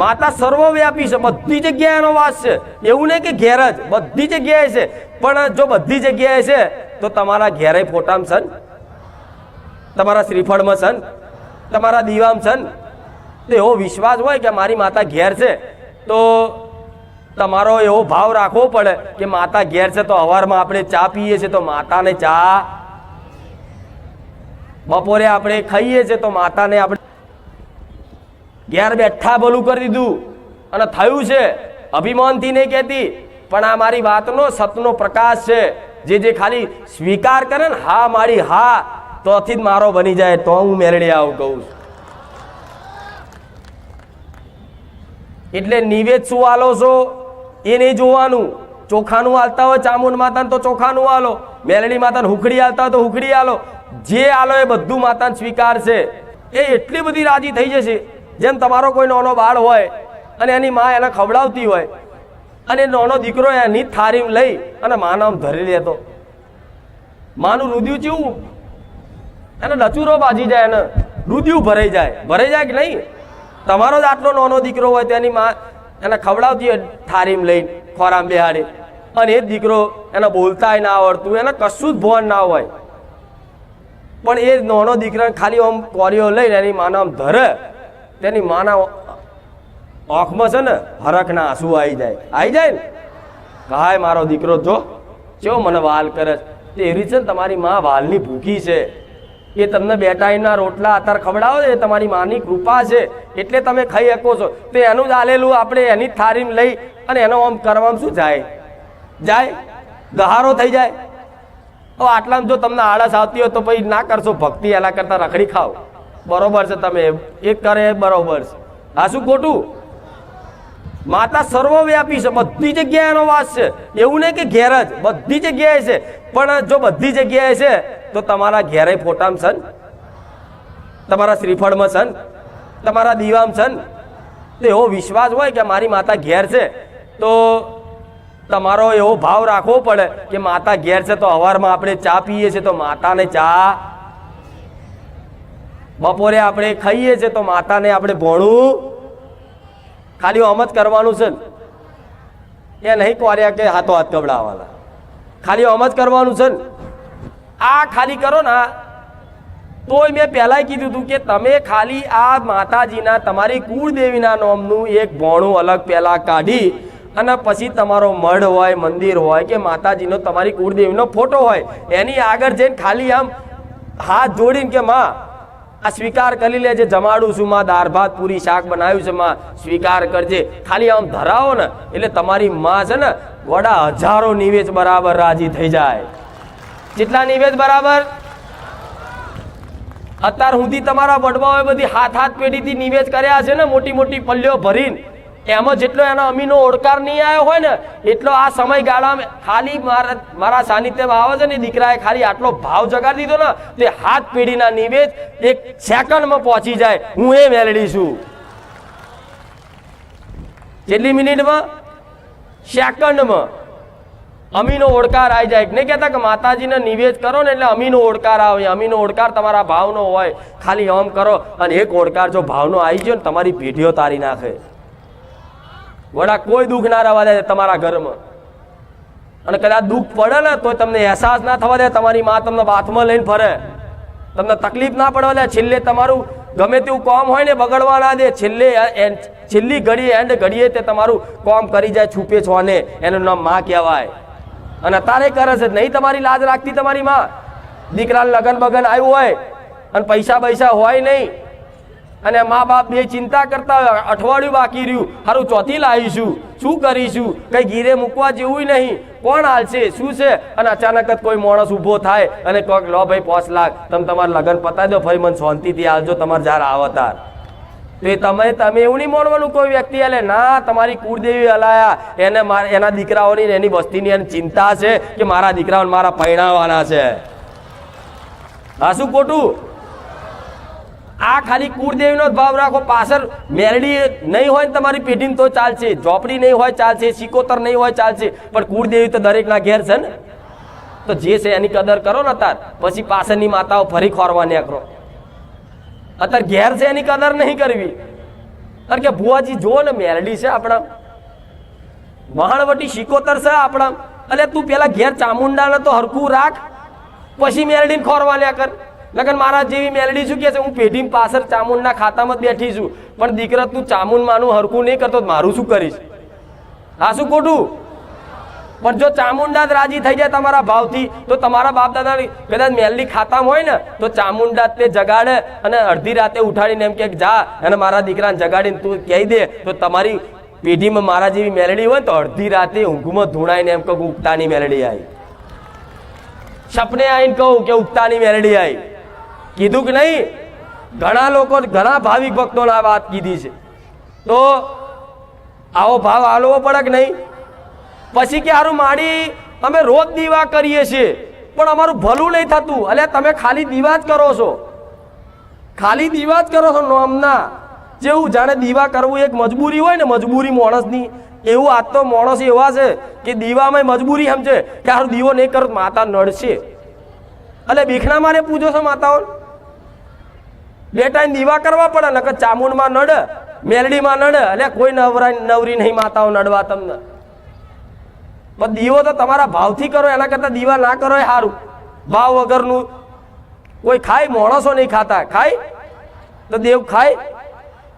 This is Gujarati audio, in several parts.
માતા સર્વવ્યાપી છે, બધી જગ્યાએ એનો વાસ છે. એવું નહીં કે ઘેર જ, બધી જગ્યાએ છે. પણ જો બધી જગ્યાએ છે, તો તમારા ઘેરે ફોટામાં છે તમારા શ્રીફળમાં છે તમારા દીવામાં છે તો એવો વિશ્વાસ હોય કે મારી માતા ઘેર છે, તો તમારો એવો ભાવ રાખવો પડે કે માતા ઘેર છે તો અવારમાં આપણે ચા પીએ છીએ તો માતાને ચા. બપોરે આપણે ખાઈએ છીએ તો માતાને આપણે ઘેર બેઠા ભલું કરી દીધું. અને થયું છે, અભિમાનથી નહીં કહેતી, પણ આ મારી વાતનો સતનો પ્રકાશ છે. જે જે ખાલી સ્વીકાર કરે ને, હા મારી હા, તોથી જ મારો બની જાય, તો હું મેરડી આવું કહું છું. એટલે નિવેદ શું આલો છો? એ નહીં જોવાનું. ચોખાનું આલતા હોય, ચામુંડ માતાને તો ચોખાનું આલો. મેલડી માતાને હુખડી આલતા હોય તો હુખડી આલો. જે આલો એ બધું માતાને સ્વીકાર છે. એ એટલી બધી રાજી થઈ જશે. જેમ તમારો કોઈ નાનો બાળ હોય અને એની મા એને ખવડાવતી હોય અને નાનો દીકરો એની થારી લઈ અને માનો આમ ધરી લેતો. માનું રુદ્યું ચીવું? એને ડચુરો બાજી જાય એને રુદ્યું ભરાઈ જાય. ભરાઈ જાય કે નહીં? તમારો જ આટલો નાનો દીકરો હોય તો એની માં એને ખવડાવતી હોય થારીમ લઈને, ખોરામ બિહાડી. અને એ દીકરો એને બોલતાય ના આવડતું, એને કશું જ ભોન ના હોય. પણ એ નાનો દીકરાને ખાલી આમ કોરીઓ લઈને એની માના આમ ધરે. તેની માના આંખમાં છે ને, હરખના આંસુ આવી જાય. આવી જાય ને? કાય મારો દીકરો, જો ચો મને વાલ કરે તે એવી છે ને, તમારી માં વાલની ભૂખી છે. એ તમને બે ટાઈમના રોટલા અત્યારે ખવડાવો એ તમારી માની કૃપા છે. એટલે તમે ખાઈ શકો છો. તો એનું જ આલેલું આપણે એની જ થારીમાં લઈ અને એનો આમ કરવામાં શું જાય? જાય? ગહારો થઈ જાય? હવે આટલામાં જો તમને આળસ આવતી હોય તો પછી ના કરશો. ભક્તિ એના કરતાં રખડી ખાઓ. બરોબર છે તમે. એક કરે બરોબર છે. આ શું ખોટું? માતા સર્વવ્યાપી છે, બધી જગ્યાએ એનો વાસ છે. એવું નહીં કે ઘેર જ, બધી જગ્યાએ છે. પણ જો બધી જગ્યાએ છે, તો તમારા ઘેરે ફોટામાં છે તમારા શ્રીફળમાં છે તમારા દીવામાં છે તો એવો વિશ્વાસ હોય કે મારી માતા ઘેર છે, તો તમારો એવો ભાવ રાખવો પડે કે માતા ઘેર છે તો અવારમાં આપણે ચા પીએ છીએ, તો માતાને ચા બપોરે આપણે ખાઈએ છીએ તો માતાને આપણે ભોણું ખાલી આમ કરવાનું છે એ નહીં કોર્યા કે હાથો હાથ કબડાવવાના ખાલી આમ કરવાનું છે આ ખાલી કરો ને તોય મેં પહેલાંય કીધું હતું કે તમે ખાલી આ માતાજીના, તમારી કુળદેવીના નામનું એક ભોણું અલગ પહેલાં કાઢી અને પછી તમારો મઢ હોય, મંદિર હોય કે માતાજીનો, તમારી કુળદેવીનો ફોટો હોય. એની આગળ જઈને ખાલી આમ હાથ જોડીને કે માં આ સ્વીકાર કરી લેજે, જમાડું છું, માં દાળ ભાત પૂરી શાક બનાવ્યું છે, માં. સ્વીકાર કરજે. ખાલી આમ ધરાવો ને, એટલે તમારી માં છે ને, વડા હજારો નિવેશ બરાબર રાજી થઈ જાય. જેટલા નિવેશ બરાબર? અત્યાર સુધી તમારા વડવાઓએ બધી હાથ હાથ પેઢીથી નિવેશ કર્યા છે ને મોટી મોટી પલ્લીઓ ભરીને. એમાં જેટલો એનો અમીનો ઓળકાર નહીં આવ્યો હોય ને, એટલો આ સમયગાળામાં ખાલી મારા મારા સાનિધ્યમાં આવે છે ને દીકરાએ ખાલી આટલો ભાવ જગાડી દીધો ને, તે હાથ પેઢીના નિવેદ એક સેકન્ડમાં પહોંચી જાય. હું એ મેળડી છું. કેટલી મિનિટમાં? સેકન્ડમાં. અમીનો ઓળકાર આવી જાય. નહીં કહેતા કે માતાજીને નિવેદ કરો ને, એટલે અમીનો ઓળકાર આવે. અમીનો ઓળકાર તમારા ભાવનો હોય. ખાલી આમ કરો અને એક ઓળકાર જો ભાવનો આવી ગયો ને, તમારી પેઢીઓ તારી નાખે. વડા કોઈ દુઃખ ના રહેવા દે તમારા ઘરમાં. અને કદાચ દુઃખ પડે ને તો તમને અહેસાસ ના થવા દે, તમારી મા તમને બાથમાં લઈને ફરે. તમને તકલીફ ના પડવા દે, છેલ્લે તમારું ગમે તેવું કામ હોય ને બગડવા ના દે, છેલ્લે છેલ્લી ઘડીએ એન્ડ ઘડીએ તે તમારું કામ કરી જાય છૂપે છોને, એનું નામમાં કહેવાય. અને તારે કરે છે, નહીં તમારી લાજ રાખતી તમારી માં. દીકરાને લગન બગન આવ્યું હોય અને પૈસા પૈસા હોય નહીં. અને મા બાપ બે ચિંતા કરતા હોય, અઠવાડિયું બાકી રહ્યું સારું ચોથી લાવીશું, શું કરીશું? કઈ ગીરે મૂકવા જેવું નહીં. કોણ હાલશે? શું છે? અને અચાનક જ કોઈ માણસ ઊભો થાય અને કોઈક લો ભાઈ, પાંચ લાખ. તમે તમારા લગ્ન પતાવી દો ભાઈ, મને શાંતિથી હાલજો તમારે જ્યારે આવતાર. તો એ તમે તમે એવું નહીં માનવાનું કોઈ વ્યક્તિ એટલે ના, તમારી કુળદેવી હલાયા. એને માર- એના દીકરાઓની એની વસ્તીની એને ચિંતા છે કે મારા દીકરાઓને મારા પૈણાવાના છે. હા, શું ખોટું? આ ખાલી કુળદેવીનો જ ભાવ રાખો. પાછળ મેરડી નહીં હોય ને તમારી પેઢીને તો ચાલશે. ઝોપડી નહીં હોય ચાલશે, સિકોતર નહીં હોય ચાલશે. પણ કુળદેવી તો દરેકના ઘેર છે ને. તો જે છે એની કદર કરો ને તાર પછી પાછળની માતાઓ ફરી ખોરવા નીકળો. અત્યારે ઘેર છે એની કદર નહીં કરવી. કારણ કે ભુવાજી જુઓ ને, મેરડી છે આપણા. વહાણવટી સિકોતર છે આપણા. એટલે તું પેલા ઘેર ચામુંડાને તો હરખું રાખ. પછી મેલડીને ખોરવાલ્યા કર લગન મારા જેવી મેલડી શું કે છે હું પેઢી પાછળ ચામુંડના ખાતામાં બેઠી છું. પણ દીકરા તું ચામુંડ માનું હરખું નહીં કરતો મારું શું કરીશ? હા, શું ખોટું? પણ જો ચામુંડા જ રાજી થઈ જાય તમારા ભાવથી, તો તમારા બાપ દાદા કદાચ મેલની ખાતામાં હોય ને, તો ચામુંડા તે જગાડે અને અડધી રાતે ઉઠાડીને એમ કે જા, અને મારા દીકરાને જગાડીને તું કહી દે, તો તમારી પેઢીમાં મારા જેવી મેલડી હોય તો અડધી રાતે ઊંઘમાં ધૂણાઈને એમ કહું ઉગતાની મેલડી આવી સપને આવીને કહું કે ઉગતાની મેલડી આવી કીધું કે નહીં? ઘણા લોકો ઘણા ભાવિક ભક્તોને આ વાત કીધી છે. તો આવો ભાવ આલવો પડે કે નહીં? પછી કે હારું માડી, અમે રોજ દીવા કરીએ છીએ, પણ અમારું ભલું નહીં થતું. એટલે તમે ખાલી દીવા જ કરો છો. ખાલી દીવા જ કરો છો નોમના. જેવું જાણે દીવા કરવું એક મજબૂરી હોય ને, મજબૂરી માણસની. એવું આજ તો માણસ એવા છે કે દીવામાં મજબૂરી સમજે કે હારું દીવો નહીં કરો માતા નડશે. એટલે બીખણા મારે પૂજો છો માતાઓ બે ટાઈમ દીવા કરવા પડે, નકર ચામુંડમાં નડે, મેલડીમાં નડે એટલે કોઈ નવરા નવરી નહીં માતાઓ નડવા તમને. પણ દીવો તો તમારા ભાવથી કરો, એના કરતાં દીવા ના કરો એ સારું ભાવ વગરનું કોઈ ખાય, માણસો નહીં ખાતા. ખાય? તો દેવ ખાય.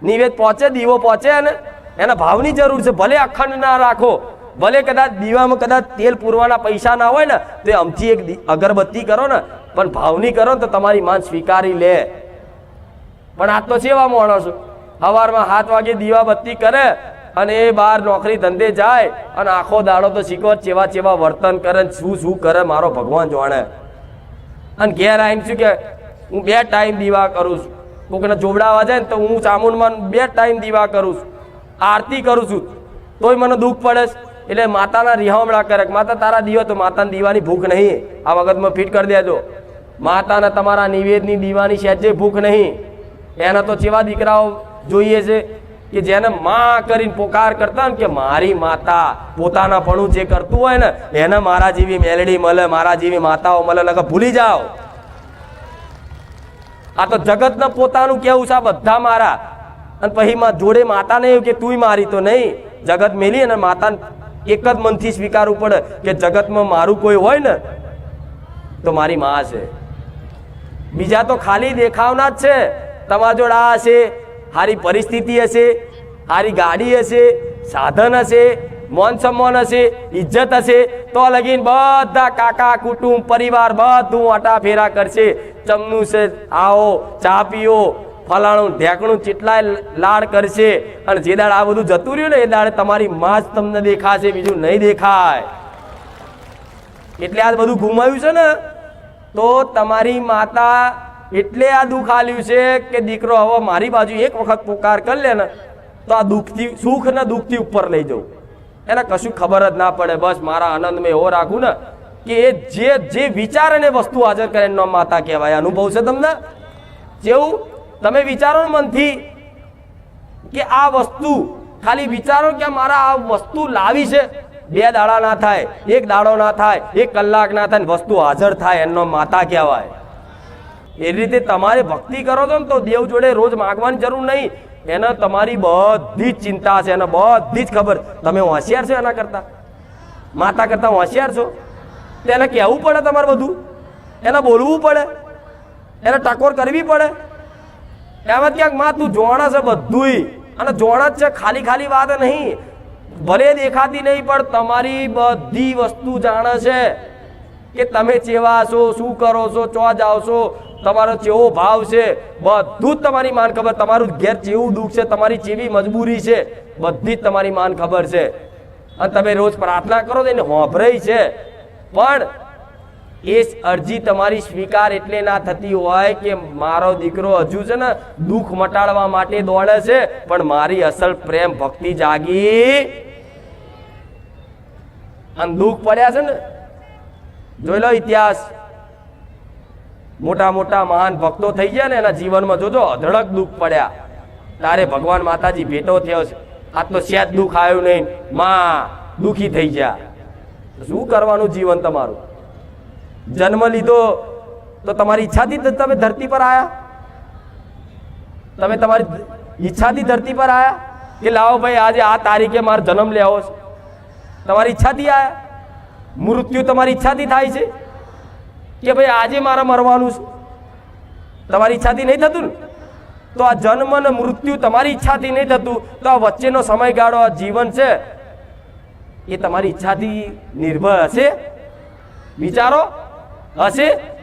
નિવેદ પહોંચે, દીવો પહોંચે અને એના ભાવની જરૂર છે. ભલે અખંડ ના રાખો, ભલે કદાચ દીવામાં કદાચ તેલ પૂરવાના પૈસા ના હોય ને, તો અમથી એક અગરબત્તી કરો ને, પણ ભાવની કરો ને, તો તમારી માન સ્વીકારી લે. પણ આ તો સેવા માણસો સવારમાં સાત વાગે દીવા બત્તી કરે અને એ બહાર નોકરી ધંધે જાય અને આખો દાડો તો શીખો ચેવા ચેવા વર્તન કરે શું શું કરે મારો ભગવાન જાણે. અને ઘેર આવીને શું કે, હું બે ટાઈમ દીવા કરું છું. કોઈકને જોબડાવા જાય ને તો હું ચામુંડમાં બે ટાઈમ દીવા કરું છું. આરતી કરું છું. તોય મને દુઃખ પડે છે. એટલે માતાના રિહામણા કરે માતા, તારા દીવા તો માતાના દીવાની ભૂખ નહીં. આ વખતમાં ફિટ કરી દેજો. માતાના તમારા નિવેદની દીવાની સહેજે ભૂખ નહીં. એના તો જેવા દીકરાઓ જોઈએ છે કે જેને માં કરીને પોકાર કરતા ને કે મારી માતા પોતાના પણું જે કરતું હોય ને, એને મારા જેવી મેલડી મળે, મારા જેવી માતાઓ મળે, નકર ભૂલી જાઓ. આ તો જગતને પોતાનું કેવું છે બધા મારા. અને પછી જોડે માતાને એવું કે તુંય મારી તો નહીં. જગત મેલી અને માતાને એક જ મનથી સ્વીકારવું પડે કે જગતમાં મારું કોઈ હોય ને, તો મારી માં છે. બીજા તો ખાલી દેખાવના જ છે. તમારા જોડે આ હશે સારી પરિસ્થિતિ હશે સારી ગાડી હશે, સાધન હશે, મોન સન્માન હશે, ઇજ્જત હશે, તો લગીન બધા કાકા, કુટુંબ, પરિવાર બધું આટા ફેરા કરશે. ચમનું છે, આવો, ચા પીઓ, ફલાણું ઢેકણું ચેટલાય લાડ કરશે. અને જે દાડ આ બધું જતું રહ્યું ને, એ દાડે તમારી માં જ તમને દેખાશે, બીજું નહીં દેખાય. એટલે આ બધું ગુમાવ્યું છે ને, તો તમારી માતા એટલે આ દુઃખ આલ્યું છે કે દીકરો હવે મારી બાજુ એક વખત પોકાર કરી લે ને, તો આ દુઃખથી, સુખ ને દુઃખથી ઉપર લઈ જવું. એને કશું ખબર જ ના પડે. બસ મારા આનંદમાં એવો રાખું ને કે એ જે જે વિચાર અને વસ્તુ હાજર કરે એનો માતા કહેવાય. અનુભવ છે તમને? જેવું તમે વિચારો મનથી કે આ વસ્તુ, ખાલી વિચારો કે મારા આ વસ્તુ લાવી છે, બે દાડા ના થાય, એક દાડો ના થાય, એક કલાક ના થાય વસ્તુ હાજર થાય એનો માતા કહેવાય. એ રીતે તમારે ભક્તિ કરો છો ને તો દેવ જોડે રોજ માગવાની જરૂર નહીં. એને તમારી બધી જ ચિંતા છે, એને બધી જ ખબર. તમે હોશિયાર છો એના કરતા? માતા કરતા હોશિયાર છો? એને કહેવું પડે તમારે બધું? એને બોલવું પડે? એને ટકોર કરવી પડે? એમાં ક્યાંક, માં, તું જોણા છે બધુંય. અને જોણા જ છે, ખાલી ખાલી વાત નહીં. ભલે દેખાતી નહીં, પણ તમારી બધી વસ્તુ જાણે છે. કે તમે ચેવા છો, શું કરો છો ચો જાઓ તમારો ચેવો ભાવ છે, બધું જ તમારી માન ખબર, તમારું ઘેર ચેવું દુઃખ છે, તમારી ચેવી મજબૂરી છે, બધી જ તમારી માન ખબર છે. અને તમે રોજ પ્રાર્થના કરો તો એને હોભરાઈ છે. પણ એ અરજી તમારી સ્વીકાર એટલે ના થતી હોય કે મારો દીકરો હજુ છે ને દુઃખ મટાડવા માટે દોડે છે, પણ મારી અસલ પ્રેમ ભક્તિ જાગી. અને દુઃખ પડ્યા છે ને જોઈ લો ઇતિહાસ. મોટા મોટા મહાન ભક્તો થઈ ગયા ને એના જીવનમાં જોજો અધડક દુઃખ પડ્યા. તારે ભગવાન માતાજી ભેટો થયો છે. આ તો સેજ દુઃખ આવ્યું નહીં. માં, દુઃખી થઈ ગયા. શું કરવાનું જીવન તમારું? જન્મ લીધો તો તમારી ઈચ્છાથી તમે ધરતી પર આયા? તમે તમારી ઈચ્છાથી ધરતી પર આયા? કે લાવો ભાઈ, આજે આ તારીખે મારો જન્મ લેવો છે. તમારી ઈચ્છાથી આયા? મૃત્યુ તમારી ઈચ્છાથી થાય છે? કે ભાઈ આજે મારે મરવાનું છે? તમારી ઈચ્છાથી નહીં થતું તો આ જન્મ ને મૃત્યુ તમારી ઈચ્છાથી નહીં થતું. તો આ વચ્ચેનો સમયગાળો, આ જીવન છે, એ તમારી ઈચ્છાથી નિર્ભર હશે? વિચારો, હશે?